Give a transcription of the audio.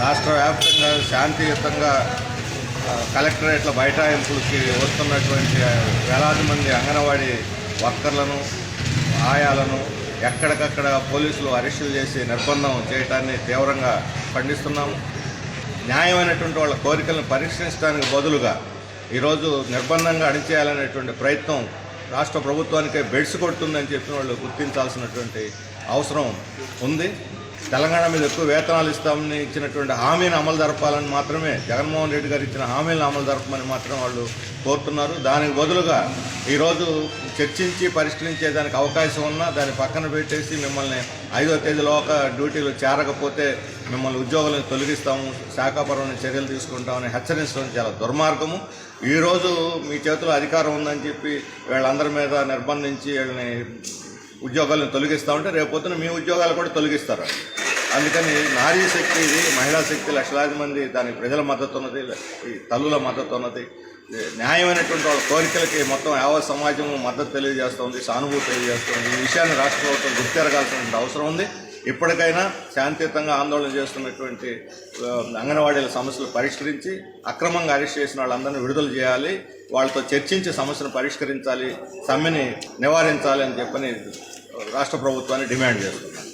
రాష్ట్ర వ్యాప్తంగా శాంతియుతంగా కలెక్టరేట్ల బైఠాయింపులకి వస్తున్నటువంటి వేలాది మంది అంగన్వాడీ వర్కర్లను ఆయాలను ఎక్కడికక్కడ పోలీసులు అరెస్టులు చేసి నిర్బంధం చేయటాన్ని తీవ్రంగా ఖండిస్తున్నాము. న్యాయమైనటువంటి వాళ్ళ కోరికలను పరీక్షించడానికి బదులుగా ఈరోజు నిర్బంధంగా అణిచేయాలనేటువంటి ప్రయత్నం రాష్ట్ర ప్రభుత్వానికే బెడ్స్ కొడుతుందని చెప్పిన వాళ్ళు గుర్తించాల్సినటువంటి అవసరం ఉంది. తెలంగాణ మీద ఎక్కువ వేతనాలు ఇస్తామని ఇచ్చినటువంటి హామీని అమలు జరపాలని మాత్రమే జగన్మోహన్ రెడ్డి గారు ఇచ్చిన హామీలను అమలు జరపమని మాత్రం వాళ్ళు కోరుతున్నారు. దానికి బదులుగా ఈరోజు చర్చించి పరిష్కరించేదానికి అవకాశం ఉన్నా దాన్ని పక్కన పెట్టేసి మిమ్మల్ని ఐదో తేదీలోక డ్యూటీలు చేరకపోతే మిమ్మల్ని ఉద్యోగులను తొలగిస్తాము శాఖాపరమైన చర్యలు తీసుకుంటామని హెచ్చరించడం చాలా దుర్మార్గము. ఈరోజు మీ చేతిలో అధికారం ఉందని చెప్పి వీళ్ళందరి మీద నిర్బంధించి వీళ్ళని ఉద్యోగాలను తొలగిస్తామంటే రేపొద్దున మీ ఉద్యోగాలు కూడా తొలగిస్తారు. అందుకని నారీ శక్తి ఇది మహిళా శక్తి లక్షలాది మంది దాని ప్రజల మద్దతు ఉన్నది ఈ తల్లుల మద్దతు ఉన్నది న్యాయమైనటువంటి వాళ్ళ కోరికలకి మొత్తం యావత్ సమాజం మద్దతు తెలియజేస్తుంది సానుభూతి తెలియజేస్తుంది. ఈ విషయాన్ని రాష్ట్ర ప్రభుత్వం గుర్తెరగాల్సిన అవసరం ఉంది. ఇప్పటికైనా శాంతియుతంగా ఆందోళన చేస్తున్నటువంటి అంగన్వాడీల సమస్యలు పరిష్కరించి అక్రమంగా అరెస్ట్ చేసిన వాళ్ళందరినీ విడుదల చేయాలి. వాళ్ళతో చర్చించి సమస్యను పరిష్కరించాలి. సమ్మెని నివారించాలి అని చెప్పని రాష్ట్ర ప్రభుత్వాన్ని డిమాండ్ చేస్తున్నాను